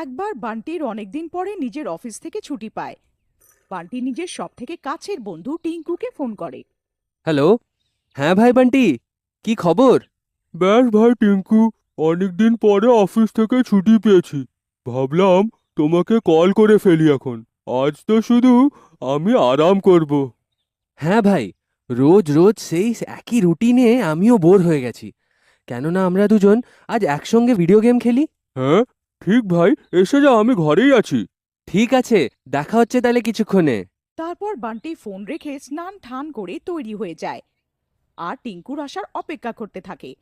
একবার বান্টির অনেকদিন পরে নিজের অফিস থেকে ছুটি পায়। বান্টি নিজের সব থেকে কাছের বন্ধু টিঙ্কুকে ফোন করে। হ্যালো? হ্যাঁ ভাই বান্টি কি খবর? ব্যাস ভাই টিঙ্কু অনেকদিন পরে অফিস থেকে ছুটি পেয়েছি। ভাবলাম তোমাকে কল করে ফেলি এখন। আজ তো শুধু আমি আরাম করব। হ্যাঁ ভাই রোজ রোজ সেই একই রুটিনে আমিও বোর হয়ে গেছি। কেননা আমরা দুজন আজ একসঙ্গে ভিডিও গেম খেলি। হ্যাঁ? ঠিক ভাই এসে যা আমি ঘরেই আছি। ঠিক আছে দেখা হচ্ছে তাহলে কিছুক্ষণে। তারপর বান্টি ফোন রেখে স্নান ঠান করে তৈরি হয়ে যায় আর টিঙ্কুর আসার অপেক্ষা করতে থাকে।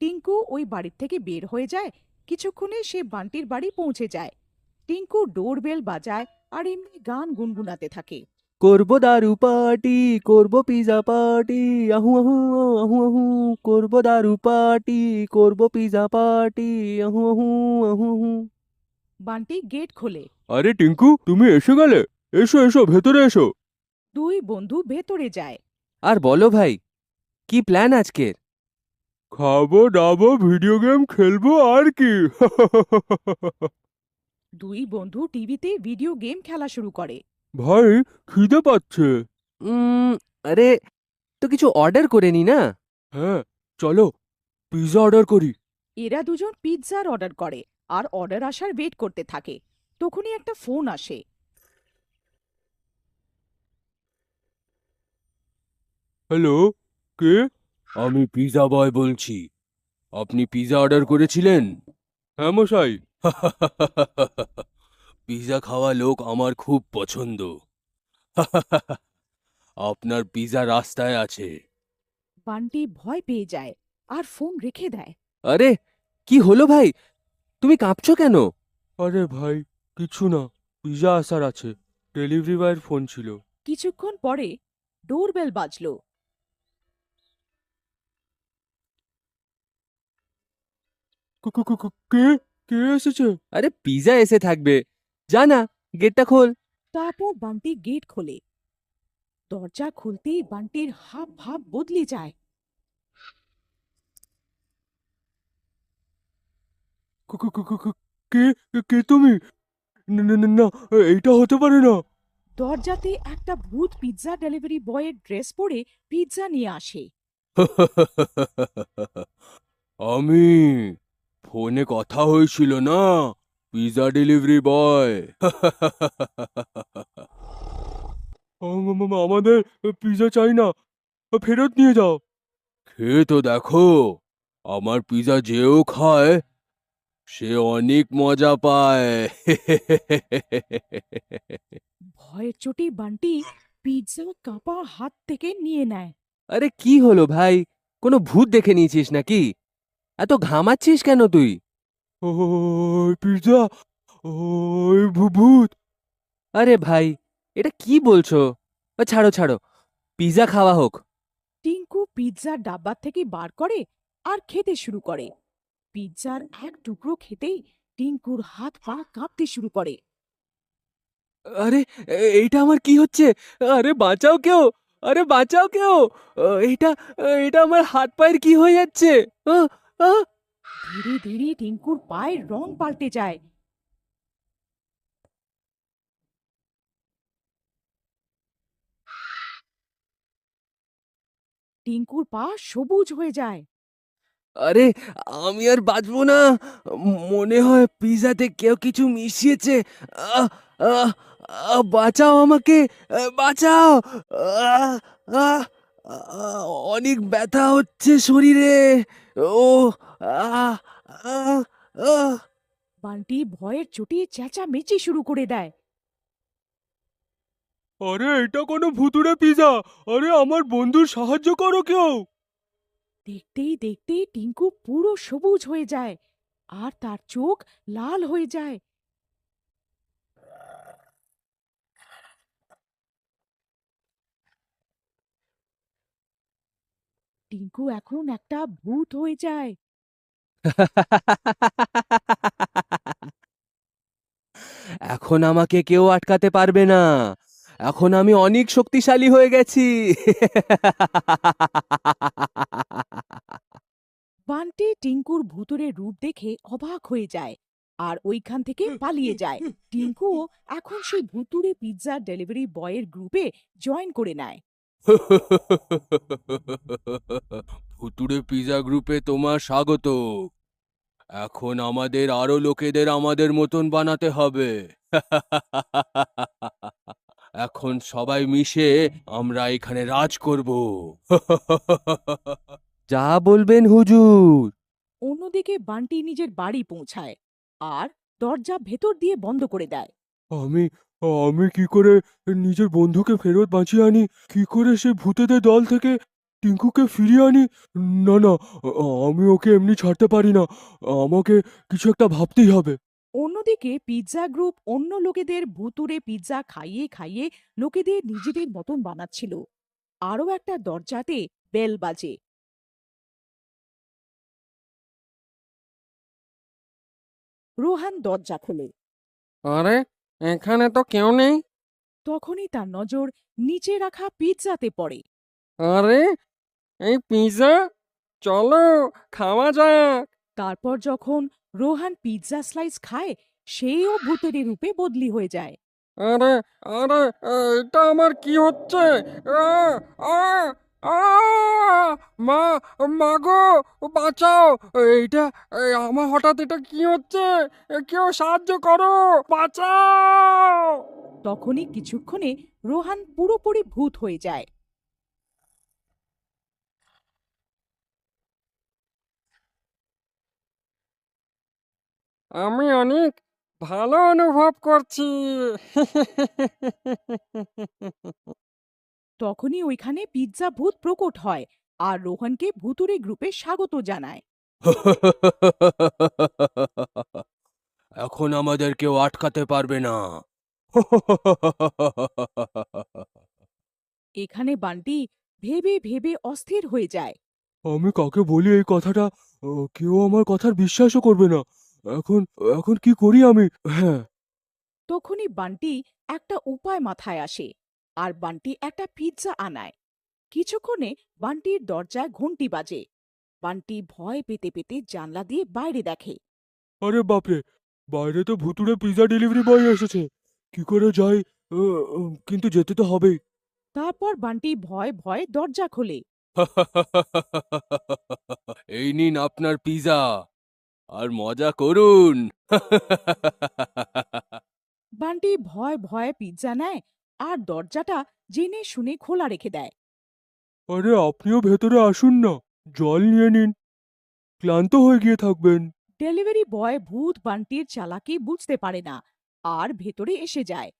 টিঙ্কু ওই বাড়ির থেকে বের হয়ে যায় কিছুক্ষণে সে বান্টির বাড়ি পৌঁছে যায়। টিঙ্কু ডোরবেল বাজায় আর এমনি গান গুনগুনাতে থাকে। করব দারু পার্টি করব পিজা পার্টি আহু আহু আহু আহু করব দারু পার্টি করব পিজা পার্টি আহু আহু আহু আহু। বান্টি গেট খোলে। আরে টিঙ্কু তুমি এসে গেলে? এসো এসো ভেতরে এসো। দুই বন্ধু ভেতরে যায়। আর বলো ভাই কি প্ল্যান আজকের? খাব দাবো ভিডিও গেম খেলব আর কি। দুই বন্ধু টিভিতে ভিডিও গেম খেলা শুরু করে। ভাই খিদে পাচ্ছে। উম, আরে তো কিছু অর্ডার করে নি না? হ্যাঁ চলো পিৎজা অর্ডার করি। এরা দুজন পিৎজার অর্ডার করে আর অর্ডার আসার ওয়েট করতে থাকে। তখনই একটা ফোন আসে। হ্যালো কে? আমি পিৎজা বয় বলছি। আপনি পিৎজা অর্ডার করেছিলেন? হ্যাঁ মশাই। পিৎজা খাওয়া লোক আমার খুব পছন্দ। আপনার পিৎজা রাস্তায় আছে। বান্টি ভয় পেয়ে যায় আর ফোন রেখে দেয়। আরে কি হলো ভাই? তুমি কাঁপছো কেন? আরে ভাই কিছু না পিৎজা আসার আছে। ডেলিভারি বয়ের ফোন ছিল। কিছুক্ষণ পরে ডোরবেল বাজলো। ক- ক- এসেছে? আরে পিজা এসে থাকবে। যা না গেটটা খোল। তারপর বান্টি গেট খোলে। দরজা খুলতেই বান্টির হাব ভাব বদলে যায়। ক- তুমি? না হতে পারে না। দরজাতে একটা ভূত পিৎজা ডেলিভারি বয়ের ড্রেস পরে পিৎজা নিয়ে আসে। আমি ফোনে কথা হয়েছিল না? পিৎজা ডেলিভারি বয় আমাদের পিৎজা চাই না। ফেরত নিয়ে যাও। খেয়ে তো দেখো আমার পিৎজা যেও খায় সে অনেক মজা পায়। ভয়ের চোটে বান্টি পিৎজা কাঁপা হাত থেকে নিয়ে নেয়। আরে কি হলো ভাই? কোনো ভূত দেখে নিয়েছিস নাকি? এত ঘামাচ্ছিস কেন তুই? ওই পিৎজা ওই ভূত আরে ভাই এটা কি বলছো? ও ছাড়ো ছাড়ো। পিজা খাওয়া হোক। টিঙ্কু পিৎজা ডাব্বা থেকে বার করে আর খেতে শুরু করে। পিৎজার এক টুকরো খেতেই টিঙ্কুর হাত পা কাঁপতে শুরু করে। আরে এইটা আমার কি হচ্ছে? আরে বাঁচাও কেউ! আরে বাঁচাও কেউ! এটা এটা আমার হাত পায়ের কি হয়ে যাচ্ছে? আহ, আহ। ধীরে ধীরে টিঙ্কুর পায়ের রং পাল্টে যায়। টিঙ্কুর পা সবুজ হয়ে যায়। আরে, আমি আর বাঁচবো না। মনে হয় পিজাতে কেউ কিছু মিশিয়েছে। বাঁচাও আমাকে। বাঁচাও। অনেক ব্যথা হচ্ছে শরীরে। ও আহ, আহ, আহ। বান্টি ভয়ের চোটে চেঁচামেচি শুরু করে দেয়। আরে এটা কোনো ভুতুড়ে পিজা! আরে আমার বন্ধুর সাহায্য করো কেউ! দেখতেই দেখতেই টিঙ্কু পুরো সবুজ হয়ে যায় আর তার চোখ লাল হয়ে যায়। টিঙ্কু এখন একটা ভূত হয়ে যায়। এখন আমাকে কেউ আটকাতে পারবে না। এখন আমি অনেক শক্তিশালী হয়ে গেছি। বান্টি টিঙ্কুর ভুতুরে রূপ দেখে অবাক হয়ে যায় আর ওইখান থেকে পালিয়ে যায়। টিঙ্কুও এখন সেই ভুতুরে পিৎজা ডেলিভারি বয়ের গ্রুপে জয়েন করে নেয়। ভুতুড়ে পিজা গ্রুপে তোমার স্বাগত। এখন আমাদের আরও লোকেদের আমাদের মতন বানাতে হবে। এখন সবাই মিশে আমরা এখানে রাজ করব। যা বলবেন হুজুর। অন্যদিকে বান্টি নিজের বাড়ি পৌঁছায় আর দরজা ভেতর দিয়ে বন্ধ করে দেয়। আমি আমি কি করে নিজের বন্ধুকে ফেরত বাঁচিয়ে আনি? কি করে সে ভূতেদের দল থেকে টিঙ্কুকে ফিরিয়ে আনি? না না আমি ওকে এমনি ছাড়তে পারি না। আমাকে কিছু একটা ভাবতেই হবে। অন্যদিকে পিৎজা গ্রুপ অন্য লোকেদের ভুতুরে পিৎজা খাইয়ে খাইয়ে লোকেদের নিজেদের মতন বানাচ্ছিল। আরও একটা দরজাতে বেল বাজে। রোহান দরজা খোলে। আরে এখানে তো কেউ নেই। তখনই তার নজর নিচে রাখা পিৎজাতে পড়ে। আরে এই পিৎজা? চলো খাওয়া যাক। তারপর যখন রোহান পিৎজা স্লাইস খায় সেও ভূতের রূপে বদলি হয়ে যায়। আরে আরে এটা আমার কি হচ্ছে? আ, আ, মা মা গো বাঁচাও। এইটা আমার হঠাৎ এটা কি হচ্ছে? কেউ সাহায্য করো বাঁচাও। তখনই কিছুক্ষণে রোহান পুরোপুরি ভূত হয়ে যায়। আমি অনেক ভালো অনুভব করছি। তখনই ওইখানে পিৎজা ভূত প্রকট হয় আর রোহনকে ভুতুরে গ্রুপে স্বাগত জানায়। এখন আমাদের কেউ আটকাতে পারবে না। এখানে বান্টি ভেবে ভেবে অস্থির হয়ে যায়। আমি কাকে বলি এই কথাটা? ও, কেউ আমার কথার বিশ্বাসও করবে না। এখন এখন কি করি আমি? হ্যাঁ। তখনই বান্টি একটা উপায় মাথায় আসে। আর বান্টি একটা পিৎজা আনায়। কিছুক্ষণে বান্টির দরজায় ঘন্টি বাজে। বান্টি ভয় পেতে পেতে জানলা দিয়ে বাইরে দেখে। আরে বাপরে! বাইরে তো ভুতুড়ে পিৎজা ডেলিভারি বয় এসেছে। কি করে ও, কিন্তু যেতে তো হবেই। তারপর বান্টি ভয় ভয় দরজা খোলে। এই নিন আপনার পিজা আর মজা করুন। বান্টি ভয় ভয়ে পিৎজা নেয় আর দরজাটা জেনে শুনে খোলা রেখে দেয়। আরে আপনিও ভেতরে আসুন না। জল নিয়ে নিন। ক্লান্ত হয়ে গিয়ে থাকবেন। ডেলিভারি বয় ভূত বান্টির চালাকি বুঝতে পারে না আর ভেতরে এসে যায়।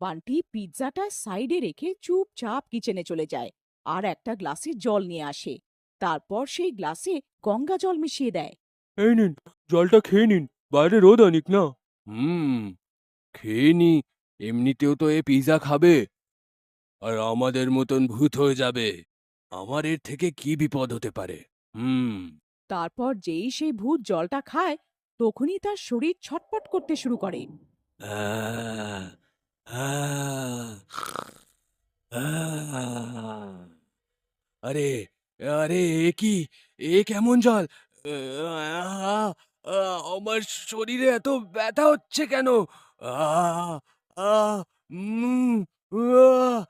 বান্টি পিৎজাটা সাইডে রেখে চুপচাপ কিচেনে চলে যায় আর একটা গ্লাসে জল নিয়ে আসে। তারপর সেই গ্লাসে গঙ্গা জল মিশিয়ে দেয়। এই নিন জলটা খেয়ে নিন। বাইরে রোদ অনেক না। হুম খেয়ে নি। এমনিতেও তো এ পিজা খাবে। আর আমাদের মতন ভূত হয়ে যাবে। আমার এর থেকে কি বিপদ হতে পারে? হুম। তারপর যেই সেই ভূত জলটা খায় তখনই তার শরীর ছটপট করতে শুরু করে। আহ, আহ, আহ। আরে আরে এ কি? এ কেমন জল? আহ, আহ, আমার শরীরে এত ব্যথা হচ্ছে কেন? আহ, আহ, উম, আহ।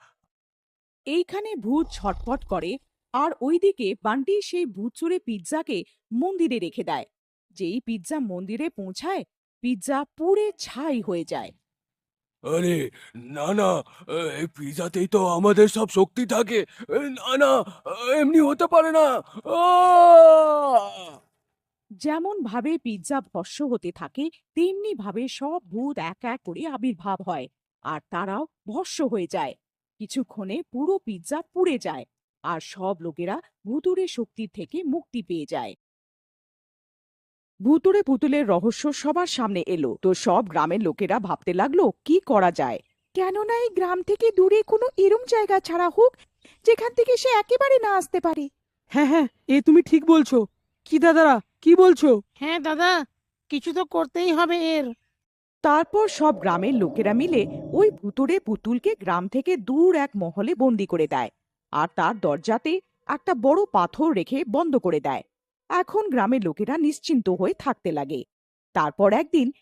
এইখানে ভূত ছটপট করে আর ওইদিকে বান্টি সেই ভূতচুরে পিৎজাকে মন্দিরে রেখে দেয় যেই পিৎজা মন্দিরে পৌঁছায় পিৎজা পুড়ে ছাই হয়ে যায় আরে না না এই পিজাতেই তো আমাদের সব শক্তি থাকে এ, না না এমনি হতে পারে না আহ! যেমন ভাবে পিৎজা ভস্য হতে থাকে, তেমনি ভাবে সব ভূত এক এক করে আবির্ভাব হয় আর তারাও ভস্য হয়ে যায়। কিছুক্ষণে পুরো পিৎজা পুড়ে যায় আর সব লোকেরা ভুতুরে শক্তির থেকে মুক্তি পেয়ে যায়। ভুতুরে পুতুলের রহস্য সবার সামনে এলো। তো সব গ্রামের লোকেরা ভাবতে লাগল, কি করা যায়? কেননা এই গ্রাম থেকে দূরে কোনো এরম জায়গা ছাড়া হোক, যেখান থেকে সে একেবারে না আসতে পারে। হ্যাঁ হ্যাঁ এ তুমি ঠিক বলছো। কি দাদারা কি বলছো? হ্যাঁ দাদা কিছু তো করতেই হবে এর। তারপর সব গ্রামের লোকেরা মিলে ওই ভুতুড়ে পুতুলকে গ্রাম থেকে দূর এক মহলে বন্দি করে দেয়। আর তার দরজাতে একটা বড় পাথর রেখে বন্ধ করে দেয়। এখন গ্রামের লোকেরা নিশ্চিন্ত হয়ে থাকতে লাগে। তারপর একদিন